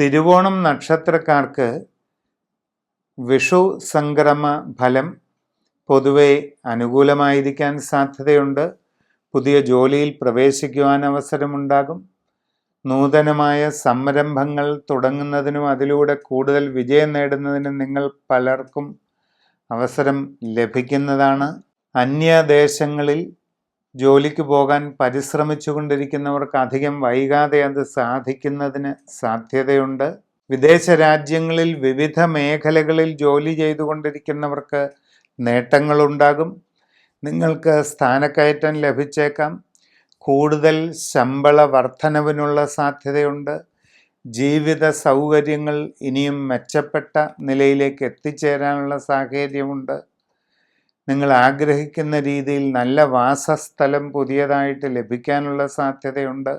തിരുവോണം നക്ഷത്രക്കാർക്ക് വിഷു സംക്രമ ഫലം പൊതുവെ അനുകൂലമായിരിക്കാൻ സാധ്യതയുണ്ട്. പുതിയ ജോലിയിൽ പ്രവേശിക്കുവാൻ അവസരമുണ്ടാകും. നൂതനമായ സംരംഭങ്ങൾ തുടങ്ങുന്നതിനും അതിലൂടെ കൂടുതൽ വിജയം നേടുന്നതിനും നിങ്ങൾ പലർക്കും അവസരം ലഭിക്കുന്നതാണ്. അന്യദേശങ്ങളിൽ ജോലിക്ക് പോകാൻ പരിശ്രമിച്ചു കൊണ്ടിരിക്കുന്നവർക്ക് അധികം വൈകാതെ അത് സാധിക്കുന്നതിന് സാധ്യതയുണ്ട്. വിദേശ രാജ്യങ്ങളിൽ വിവിധ മേഖലകളിൽ ജോലി ചെയ്തുകൊണ്ടിരിക്കുന്നവർക്ക് നേട്ടങ്ങളുണ്ടാകും. നിങ്ങൾക്ക് സ്ഥാനക്കയറ്റം ലഭിച്ചേക്കാം. കൂടുതൽ ശമ്പള വർധനവിനുള്ള സാധ്യതയുണ്ട്. ജീവിത സൗകര്യങ്ങൾ ഇനിയും മെച്ചപ്പെട്ട നിലയിലേക്ക് എത്തിച്ചേരാനുള്ള സാഹചര്യമുണ്ട്. നിങ്ങൾ ആഗ്രഹിക്കുന്ന രീതിയിൽ നല്ല വാസസ്ഥലം പുതിയതായിട്ട് ലഭിക്കാനുള്ള സാധ്യതയുണ്ട്.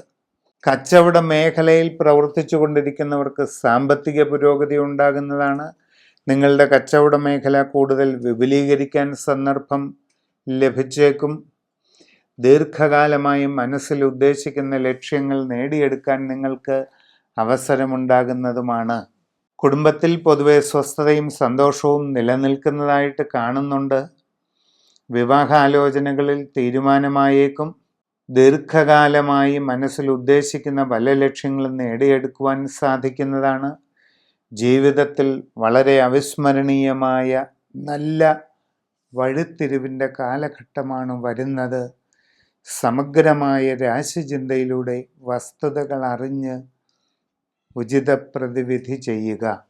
കച്ചവട മേഖലയിൽ പ്രവർത്തിച്ചു കൊണ്ടിരിക്കുന്നവർക്ക് സാമ്പത്തിക പുരോഗതി ഉണ്ടാകുന്നതാണ്. നിങ്ങളുടെ കച്ചവട മേഖല കൂടുതൽ വിപുലീകരിക്കാൻ സന്ദർഭം ലഭിച്ചേക്കും. ദീർഘകാലമായി മനസ്സിൽ ഉദ്ദേശിക്കുന്ന ലക്ഷ്യങ്ങൾ നേടിയെടുക്കാൻ നിങ്ങൾക്ക് അവസരമുണ്ടാകുന്നതുമാണ്. കുടുംബത്തിൽ പൊതുവെ സ്വസ്ഥതയും സന്തോഷവും നിലനിൽക്കുന്നതായിട്ട് കാണുന്നുണ്ട്. വിവാഹാലോചനകളിൽ തീരുമാനമായേക്കും. ദീർഘകാലമായി മനസ്സിൽ ഉദ്ദേശിക്കുന്ന പല ലക്ഷ്യങ്ങളും നേടിയെടുക്കുവാൻ സാധിക്കുന്നതാണ്. ജീവിതത്തിൽ വളരെ അവിസ്മരണീയമായ നല്ല വഴിത്തിരിവിന്റെ കാലഘട്ടമാണ് വരുന്നത്. സമഗ്രമായ രാശിചിന്തയിലൂടെ വസ്തുതകൾ അറിഞ്ഞ് ഉചിത പ്രതിവിധി ചെയ്യുക.